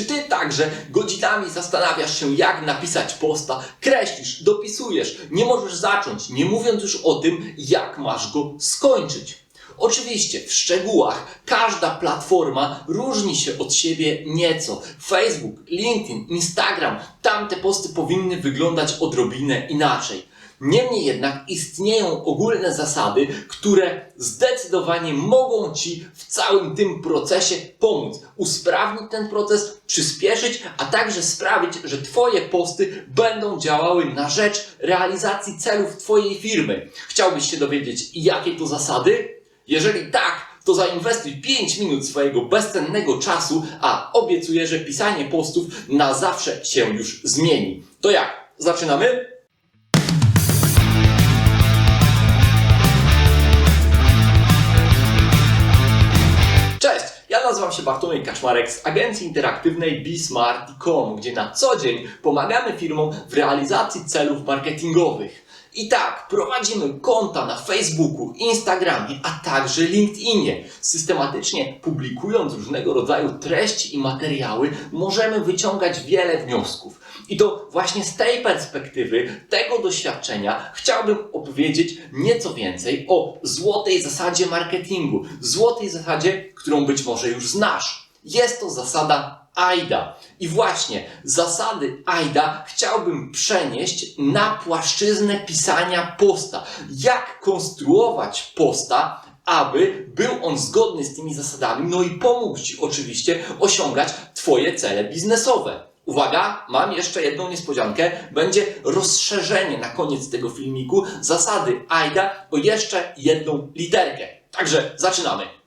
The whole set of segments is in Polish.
Czy ty także godzinami zastanawiasz się, jak napisać posta, kreślisz, dopisujesz, nie możesz zacząć, nie mówiąc już o tym, jak masz go skończyć? Oczywiście, w szczegółach każda platforma różni się od siebie nieco. Facebook, LinkedIn, Instagram, tamte posty powinny wyglądać odrobinę inaczej. Niemniej jednak istnieją ogólne zasady, które zdecydowanie mogą Ci w całym tym procesie pomóc. Usprawnić ten proces, przyspieszyć, a także sprawić, że Twoje posty będą działały na rzecz realizacji celów Twojej firmy. Chciałbyś się dowiedzieć, jakie to zasady? Jeżeli tak, to zainwestuj 5 minut swojego bezcennego czasu, a obiecuję, że pisanie postów na zawsze się już zmieni. To jak? Zaczynamy? Nazywam się Bartłomiej Kaczmarek z agencji interaktywnej BeSmart.com, gdzie na co dzień pomagamy firmom w realizacji celów marketingowych. I tak, prowadzimy konta na Facebooku, Instagramie, a także LinkedInie. Systematycznie publikując różnego rodzaju treści i materiały, możemy wyciągać wiele wniosków. I to właśnie z tej perspektywy, tego doświadczenia, chciałbym opowiedzieć nieco więcej o złotej zasadzie marketingu. Złotej zasadzie, którą być może już znasz. Jest to zasada AIDA. I właśnie zasady AIDA chciałbym przenieść na płaszczyznę pisania posta. Jak konstruować posta, aby był on zgodny z tymi zasadami, no i pomógł Ci oczywiście osiągać Twoje cele biznesowe. Uwaga, mam jeszcze jedną niespodziankę. Będzie rozszerzenie na koniec tego filmiku zasady AIDA o jeszcze jedną literkę. Także zaczynamy.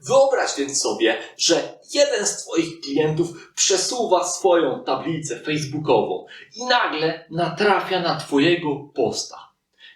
Wyobraź więc sobie, że jeden z Twoich klientów przesuwa swoją tablicę facebookową i nagle natrafia na Twojego posta.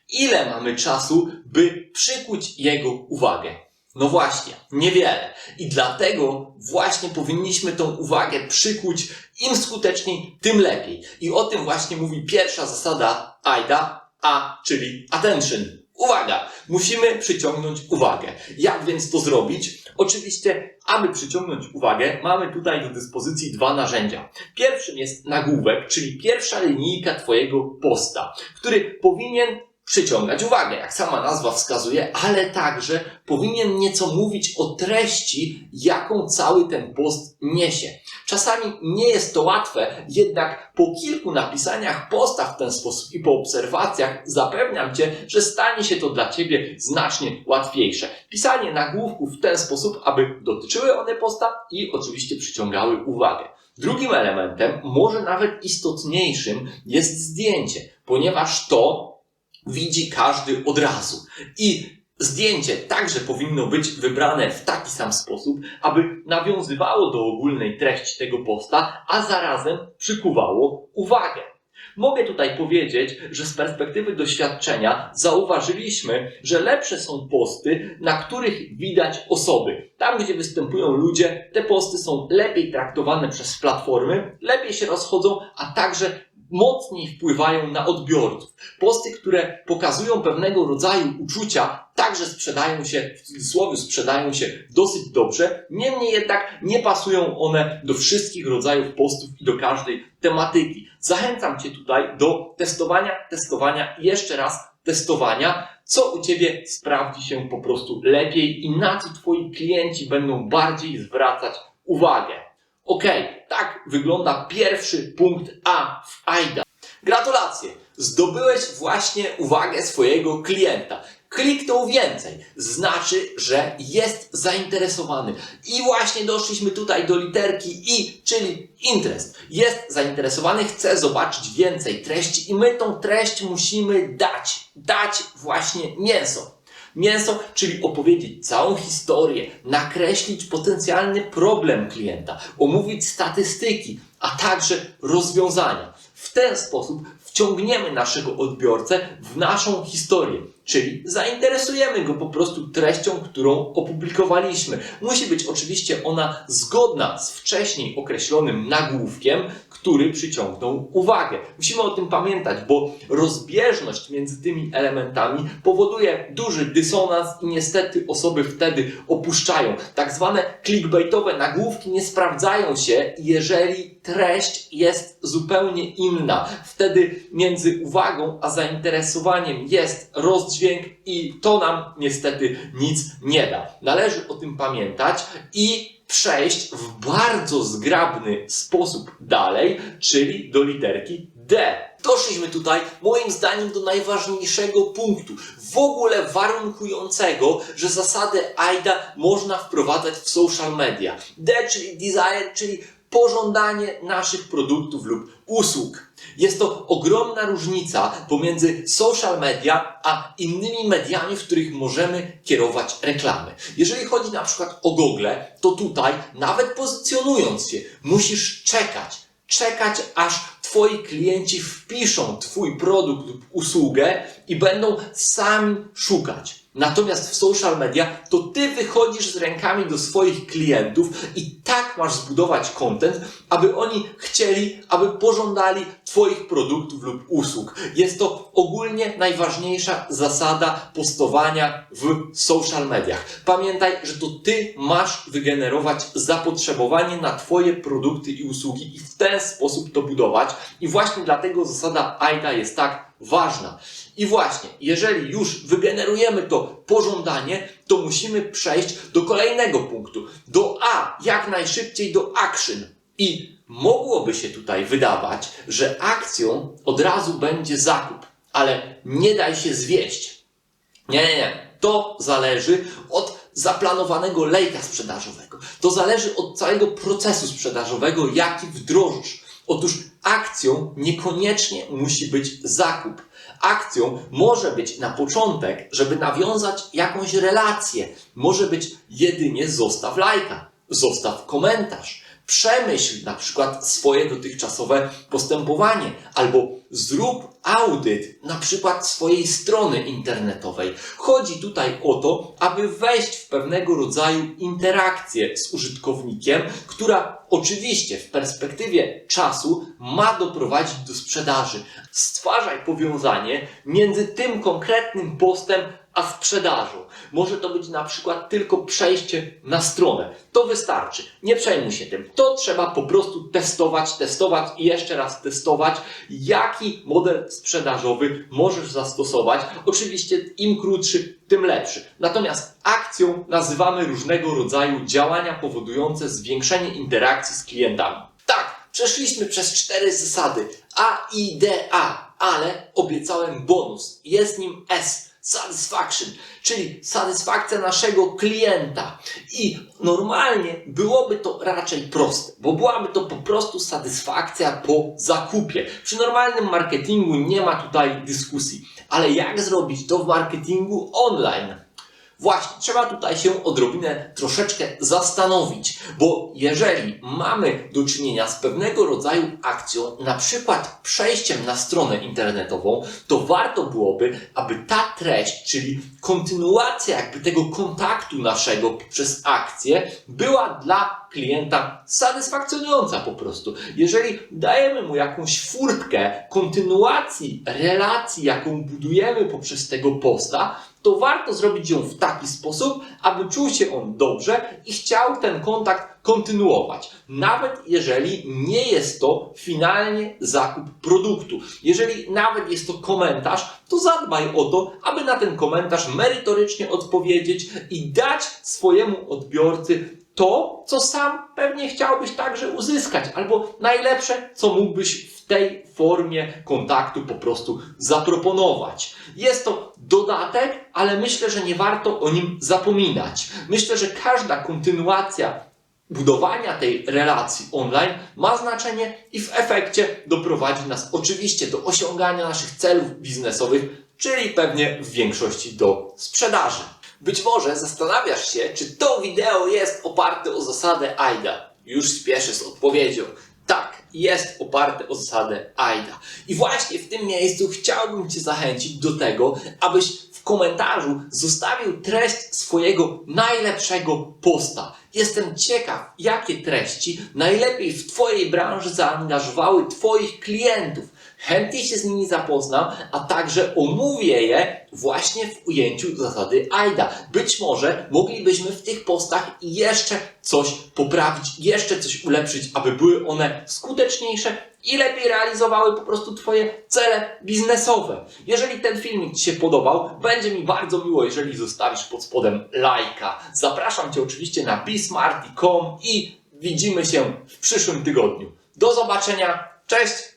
Ile mamy czasu, by przykuć jego uwagę? No właśnie, niewiele. I dlatego właśnie powinniśmy tą uwagę przykuć im skuteczniej, tym lepiej. I o tym właśnie mówi pierwsza zasada AIDA, A, czyli attention. Uwaga! Musimy przyciągnąć uwagę. Jak więc to zrobić? Oczywiście, aby przyciągnąć uwagę, mamy tutaj do dyspozycji dwa narzędzia. Pierwszym jest nagłówek, czyli pierwsza linijka Twojego posta, który powinien przyciągać uwagę, jak sama nazwa wskazuje, ale także powinien nieco mówić o treści, jaką cały ten post niesie. Czasami nie jest to łatwe, jednak po kilku napisaniach posta w ten sposób i po obserwacjach zapewniam Cię, że stanie się to dla Ciebie znacznie łatwiejsze. Pisanie nagłówków w ten sposób, aby dotyczyły one posta i oczywiście przyciągały uwagę. Drugim elementem, może nawet istotniejszym, jest zdjęcie, ponieważ to widzi każdy od razu. I zdjęcie także powinno być wybrane w taki sam sposób, aby nawiązywało do ogólnej treści tego posta, a zarazem przykuwało uwagę. Mogę tutaj powiedzieć, że z perspektywy doświadczenia zauważyliśmy, że lepsze są posty, na których widać osoby. Tam, gdzie występują ludzie, te posty są lepiej traktowane przez platformy, lepiej się rozchodzą, a także mocniej wpływają na odbiorców. Posty, które pokazują pewnego rodzaju uczucia, także sprzedają się, w cudzysłowie sprzedają się dosyć dobrze, niemniej jednak nie pasują one do wszystkich rodzajów postów i do każdej tematyki. Zachęcam Cię tutaj do testowania, testowania i jeszcze raz testowania, co u Ciebie sprawdzi się po prostu lepiej i na co Twoi klienci będą bardziej zwracać uwagę. Ok, tak wygląda pierwszy punkt A w AIDA. Gratulacje! Zdobyłeś właśnie uwagę swojego klienta. Kliknął więcej, znaczy, że jest zainteresowany. I właśnie doszliśmy tutaj do literki I, czyli interest. Jest zainteresowany, chce zobaczyć więcej treści i my tą treść musimy dać. Dać właśnie mięso. Mięso, czyli opowiedzieć całą historię, nakreślić potencjalny problem klienta, omówić statystyki, a także rozwiązania. W ten sposób wciągniemy naszego odbiorcę w naszą historię. Czyli zainteresujemy go po prostu treścią, którą opublikowaliśmy. Musi być oczywiście ona zgodna z wcześniej określonym nagłówkiem, który przyciągnął uwagę. Musimy o tym pamiętać, bo rozbieżność między tymi elementami powoduje duży dysonans i niestety osoby wtedy opuszczają. Tak zwane clickbaitowe nagłówki nie sprawdzają się, jeżeli treść jest zupełnie inna. Wtedy między uwagą a zainteresowaniem jest rozdźwięk i to nam niestety nic nie da. Należy o tym pamiętać i przejść w bardzo zgrabny sposób dalej, czyli do literki D. Doszliśmy tutaj, moim zdaniem, do najważniejszego punktu, w ogóle warunkującego, że zasadę AIDA można wprowadzać w social media. D, czyli desire, czyli pożądanie naszych produktów lub usług. Jest to ogromna różnica pomiędzy social media a innymi mediami, w których możemy kierować reklamy. Jeżeli chodzi na przykład o Google, to tutaj, nawet pozycjonując się, musisz czekać. Czekać, aż Twoi klienci wpiszą Twój produkt lub usługę i będą sami szukać. Natomiast w social media to Ty wychodzisz z rękami do swoich klientów i tak masz zbudować content, aby oni chcieli, aby pożądali Twoich produktów lub usług. Jest to ogólnie najważniejsza zasada postowania w social mediach. Pamiętaj, że to Ty masz wygenerować zapotrzebowanie na Twoje produkty i usługi i w ten sposób to budować. I właśnie dlatego zasada AIDA jest tak ważna. I właśnie, jeżeli już wygenerujemy to pożądanie, to musimy przejść do kolejnego punktu. Do A, jak najszybciej do action. I mogłoby się tutaj wydawać, że akcją od razu będzie zakup, ale nie daj się zwieść. Nie, nie, nie. To zależy od zaplanowanego lejka sprzedażowego. To zależy od całego procesu sprzedażowego, jaki wdrożysz. Otóż akcją niekoniecznie musi być zakup. Akcją może być na początek, żeby nawiązać jakąś relację. Może być jedynie zostaw lajka, zostaw komentarz, przemyśl na przykład swoje dotychczasowe postępowanie albo zrób audyt na przykład swojej strony internetowej. Chodzi tutaj o to, aby wejść w pewnego rodzaju interakcję z użytkownikiem, która oczywiście w perspektywie czasu ma doprowadzić do sprzedaży. Stwarzaj powiązanie między tym konkretnym postem a sprzedażą. Może to być na przykład tylko przejście na stronę. To wystarczy. Nie przejmuj się tym. To trzeba po prostu testować, testować i jeszcze raz testować, jaki model sprzedażowy możesz zastosować. Oczywiście im krótszy, tym lepszy. Natomiast akcją nazywamy różnego rodzaju działania powodujące zwiększenie interakcji z klientami. Tak, przeszliśmy przez cztery zasady A, I, D, A, ale obiecałem bonus. Jest nim S satisfaction, czyli satysfakcja naszego klienta. I normalnie byłoby to raczej proste, bo byłaby to po prostu satysfakcja po zakupie. Przy normalnym marketingu nie ma tutaj dyskusji. Ale jak zrobić to w marketingu online? Właśnie, trzeba tutaj się odrobinę troszeczkę zastanowić, bo jeżeli mamy do czynienia z pewnego rodzaju akcją, na przykład przejściem na stronę internetową, to warto byłoby, aby ta treść, czyli kontynuacja jakby tego kontaktu naszego przez akcję, była dla klienta satysfakcjonująca po prostu. Jeżeli dajemy mu jakąś furtkę kontynuacji relacji, jaką budujemy poprzez tego posta, to warto zrobić ją w taki sposób, aby czuł się on dobrze i chciał ten kontakt kontynuować. Nawet jeżeli nie jest to finalnie zakup produktu. Jeżeli nawet jest to komentarz, to zadbaj o to, aby na ten komentarz merytorycznie odpowiedzieć i dać swojemu odbiorcy to, co sam pewnie chciałbyś także uzyskać, albo najlepsze, co mógłbyś w tej formie kontaktu po prostu zaproponować. Jest to dodatek, ale myślę, że nie warto o nim zapominać. Myślę, że każda kontynuacja budowania tej relacji online ma znaczenie i w efekcie doprowadzi nas oczywiście do osiągania naszych celów biznesowych, czyli pewnie w większości do sprzedaży. Być może zastanawiasz się, czy to wideo jest oparte o zasadę AIDA. Już spieszę z odpowiedzią. Tak, jest oparte o zasadę AIDA. I właśnie w tym miejscu chciałbym Cię zachęcić do tego, abyś w komentarzu zostawił treść swojego najlepszego posta. Jestem ciekaw, jakie treści najlepiej w Twojej branży zaangażowały Twoich klientów. Chętnie się z nimi zapoznam, a także omówię je właśnie w ujęciu zasady AIDA. Być może moglibyśmy w tych postach jeszcze coś poprawić, jeszcze coś ulepszyć, aby były one skuteczniejsze i lepiej realizowały po prostu Twoje cele biznesowe. Jeżeli ten filmik Ci się podobał, będzie mi bardzo miło, jeżeli zostawisz pod spodem lajka. Zapraszam Cię oczywiście na bismarty.com i widzimy się w przyszłym tygodniu. Do zobaczenia, cześć!